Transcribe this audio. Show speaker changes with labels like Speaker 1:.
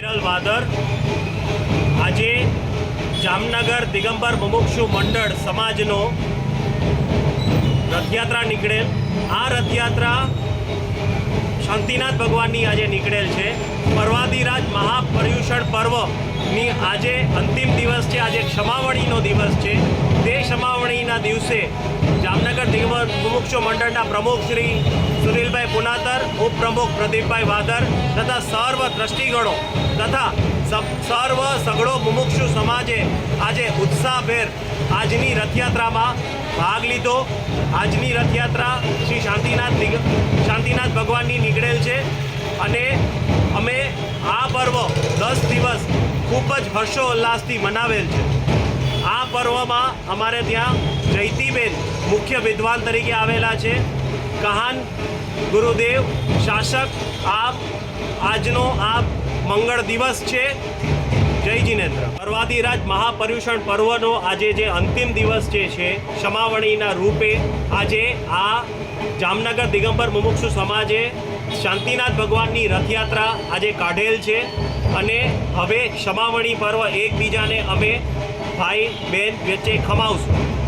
Speaker 1: વિરલ વાદર આજે જામનગર દિગંબર મુમુક્ષુ મંડળ સમાજનો રથયાત્રા નીકળેલ. આ રથયાત્રા શાંતિનાથ ભગવાનની આજે નીકળેલ છે. પર્વાદિરાજ મહાપર્યુષણ પર્વની આજે અંતિમ દિવસ છે. આજે ક્ષમાવણીનો દિવસ છે. તે ક્ષમાવણીના દિવસે જામનગર મુમુક્ષુ મંડળના પ્રમુખ શ્રી સુનિલભાઈ પુનાતર, ઉપપ્રમુખ પ્રદીપભાઈ વાદર તથા સર્વ ટ્રસ્ટીગણો તથા સર્વ સગડો મુમુક્ષુ સમાજે આજે ઉત્સાહભેર આજની રથયાત્રામાં ભાગ લીધો. આજની રથયાત્રા શ્રી શાંતિનાથ શાંતિનાથ ભગવાનની નીકળેલ છે અને અમે આ પર્વ દસ દિવસ ખૂબ જ હર્ષોલ્લાસથી મનાવેલ છે. આ પર્વમાં અમારે ત્યાં જયતીબેન મુખ્ય વિદ્વાન તરીકે આવેલા છે. કહાન, ગુરુદેવ, શાસક, આપ, આજનો આ મંગળ દિવસ છે. જય જીનેન્દ્ર. પર્વાધિરાજ મહાપર્યુષણ પર્વનો આજે જે અંતિમ દિવસ જે છે, ક્ષમાવણીના રૂપે આજે આ જામનગર દિગંબર મુમુક્ષુ સમાજે શાંતિનાથ ભગવાનની રથયાત્રા આજે કાઢેલ છે. અને હવે ક્ષમાવણી પર્વ એકબીજાને અમે ભાઈ, બેન વચ્ચે ખમાવશું.